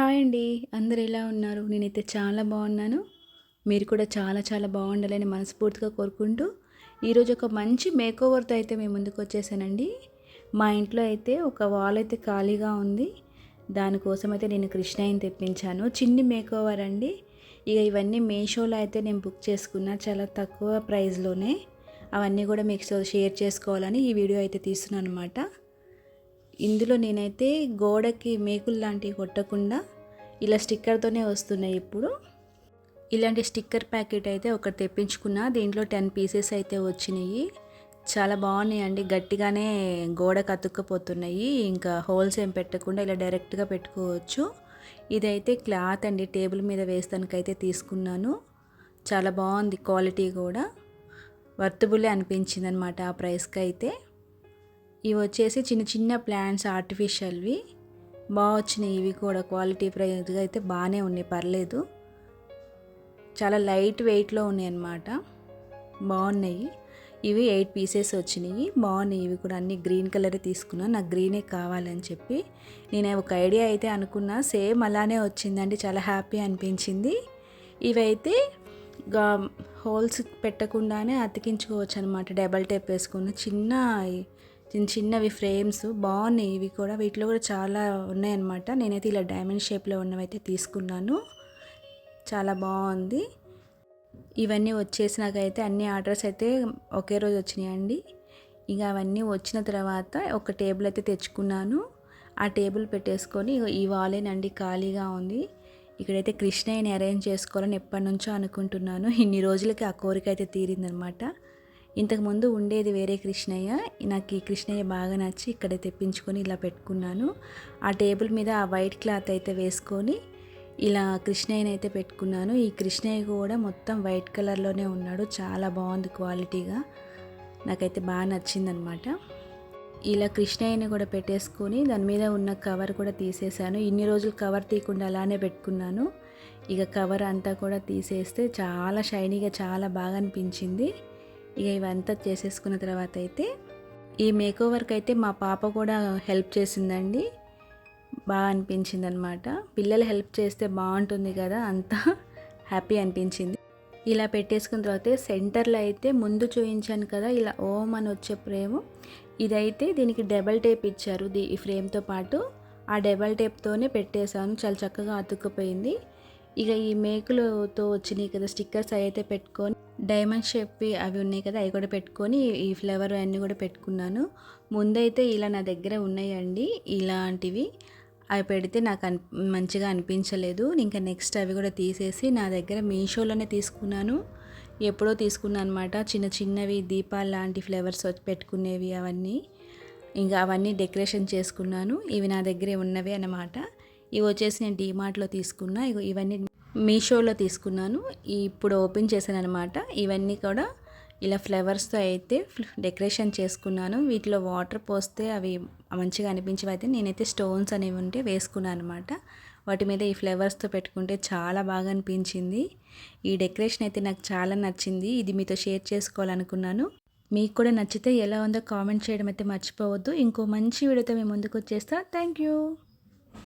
Hi అండి. అందరు ఎలా ఉన్నారు? నేనైతే చాలా బాగున్నాను. మీరు కూడా చాలా చాలా బాగుండాలని మనస్ఫూర్తిగా కోరుకుంటూ ఈరోజు ఒక మంచి మేకోవర్తో అయితే మేము ముందుకు వచ్చేసానండి. మా ఇంట్లో అయితే ఒక వాల్ అయితే ఖాళీగా ఉంది. దానికోసం అయితే నేను కృష్ణయ్యని తెప్పించాను. చిన్ని మేకోవర్ అండి. ఇక ఇవన్నీ మీషోలో అయితే నేను బుక్ చేసుకున్నా చాలా తక్కువ ప్రైస్లోనే అవన్నీ కూడా మీకు షేర్ చేసుకోవాలని ఈ వీడియో అయితే తీస్తున్నాను అనమాట ఇందులో నేనైతే గోడకి మేకులు లాంటివి కొట్టకుండా ఇలా స్టిక్కర్తోనే వస్తున్నాయి ఇప్పుడు. ఇలాంటి స్టిక్కర్ ప్యాకెట్ అయితే ఒకటి తెప్పించుకున్నా. దీంట్లో టెన్ పీసెస్ అయితే వచ్చినాయి. చాలా బాగున్నాయి అండి. గట్టిగానే గోడకు అతుక్కపోతున్నాయి. ఇంకా హోల్స్ ఏం పెట్టకుండా ఇలా డైరెక్ట్గా పెట్టుకోవచ్చు. ఇదైతే క్లాత్ అండి. టేబుల్ మీద వేస్తానికైతే తీసుకున్నాను. చాలా బాగుంది క్వాలిటీ కూడా. వర్తబులే అనిపించింది అనమాట ఆ ప్రైస్కి అయితే ఇవి వచ్చేసి చిన్న చిన్న ప్లాంట్స్ ఆర్టిఫిషియల్వి. బాగా వచ్చినాయి. ఇవి కూడా క్వాలిటీ ప్రైజ్గా అయితే బాగానే ఉన్నాయి. పర్లేదు. చాలా లైట్ వెయిట్లో ఉన్నాయి అన్నమాట బాగున్నాయి. ఇవి ఎయిట్ పీసెస్ వచ్చినాయి. బాగున్నాయి. ఇవి కూడా అన్ని గ్రీన్ కలర్ తీసుకున్నా. నాకు గ్రీనే కావాలని చెప్పి నేను ఒక ఐడియా అయితే అనుకున్నా. సేమ్ అలానే వచ్చిందండి. చాలా హ్యాపీ అనిపించింది. ఇవైతే హోల్స్ పెట్టకుండానే అతికించుకోవచ్చు అనమాట డబల్ టేప్ వేసుకున్న చిన్న చిన్న చిన్నవి ఫ్రేమ్స్ బాగున్నాయి. ఇవి కూడా వీటిలో కూడా చాలా ఉన్నాయన్నమాట. నేనైతే ఇలా డైమండ్ షేప్లో ఉన్నవైతే తీసుకున్నాను. చాలా బాగుంది. ఇవన్నీ వచ్చేసినాకైతే అన్ని ఆర్డర్స్ అయితే ఒకే రోజు వచ్చినాయండి. ఇక అవన్నీ వచ్చిన తర్వాత ఒక టేబుల్ అయితే తెచ్చుకున్నాను. ఆ టేబుల్ పెట్టేసుకొని ఈ వాలేనండి ఖాళీగా ఉంది. ఇక్కడైతే కృష్ణయ్యని అరేంజ్ చేసుకోవాలని ఎప్పటి నుంచో అనుకుంటున్నాను. ఇన్ని రోజులకి ఆ కోరిక అయితే తీరిందనమాట ఇంతకుముందు ఉండేది వేరే కృష్ణయ్య. నాకు ఈ కృష్ణయ్య బాగా నచ్చి ఇక్కడ తెప్పించుకొని ఇలా పెట్టుకున్నాను. ఆ టేబుల్ మీద ఆ వైట్ క్లాత్ అయితే వేసుకొని ఇలా కృష్ణయ్యని అయితే పెట్టుకున్నాను. ఈ కృష్ణయ్య కూడా మొత్తం వైట్ కలర్లోనే ఉన్నాడు. చాలా బాగుంది క్వాలిటీగా. నాకైతే బాగా నచ్చిందనమాట. ఇలా కృష్ణయ్యని కూడా పెట్టేసుకొని దాని మీద ఉన్న కవర్ కూడా తీసేసాను. ఇన్ని రోజులు కవర్ తీయకుండా అలానే పెట్టుకున్నాను. ఇక కవర్ అంతా కూడా తీసేస్తే చాలా షైనీగా చాలా బాగా అనిపించింది. ఇక ఇవంతా చేసేసుకున్న తర్వాత అయితే ఈ మేకోవర్కి అయితే మా పాప కూడా హెల్ప్ చేసిందండి. బాగా అనిపించింది అనమాట పిల్లలు హెల్ప్ చేస్తే బాగుంటుంది కదా అంతా హ్యాపీ అనిపించింది. ఇలా పెట్టేసుకున్న తర్వాత సెంటర్లో అయితే ముందు చూపించాను కదా ఇలా ఓం అని వచ్చే ఫ్రేమ్ ఇదైతే దీనికి డబల్ టేప్ ఇచ్చారు ఈ ఫ్రేమ్తో పాటు. ఆ డబల్ టేప్తోనే పెట్టేశాను చాలా చక్కగా అతుక్కుపోయింది. ఇక ఈ మేకులతో వచ్చినాయి కదా స్టిక్కర్స్ అయితే పెట్టుకొని. డైమండ్ షేప్ అవి ఉన్నాయి కదా అవి కూడా పెట్టుకొని ఈ ఫ్లేవర్ అన్నీ కూడా పెట్టుకున్నాను. ముందైతే ఇలా నా దగ్గర ఉన్నాయండి ఇలాంటివి. అవి పెడితే నాకు అన్ మంచిగా అనిపించలేదు. ఇంకా నెక్స్ట్ అవి కూడా తీసేసి నా దగ్గర మీషోలోనే తీసుకున్నాను. ఎప్పుడో తీసుకున్నాను అనమాట చిన్న చిన్నవి దీపాలు లాంటి ఫ్లేవర్స్ పెట్టుకునేవి అవన్నీ. ఇంకా అవన్నీ డెకరేషన్ చేసుకున్నాను. ఇవి నా దగ్గరే ఉన్నవి అన్నమాట. ఇవి వచ్చేసి నేను డీమార్ట్లో తీసుకున్నా. ఇవన్నీ మీషోలో తీసుకున్నాను. ఇప్పుడు ఓపెన్ చేశాను అనమాట ఇవన్నీ కూడా ఇలా ఫ్లవర్స్తో అయితే డెకరేషన్ చేసుకున్నాను. వీటిలో వాటర్ పోస్తే అవి మంచిగా అనిపించేవి అయితే నేనైతే స్టోన్స్ అనేవి ఉంటే వేసుకున్నాను అనమాట వాటి మీద ఈ ఫ్లవర్స్తో పెట్టుకుంటే చాలా బాగా అనిపించింది. ఈ డెకరేషన్ అయితే నాకు చాలా నచ్చింది. ఇది మీతో షేర్ చేసుకోవాలనుకున్నాను. మీకు కూడా నచ్చితే ఎలా ఉందో కామెంట్ చేయడం అయితే మర్చిపోవద్దు. ఇంకో మంచి వీడియోతో మేము ముందుకు వచ్చేస్తా. Thank you.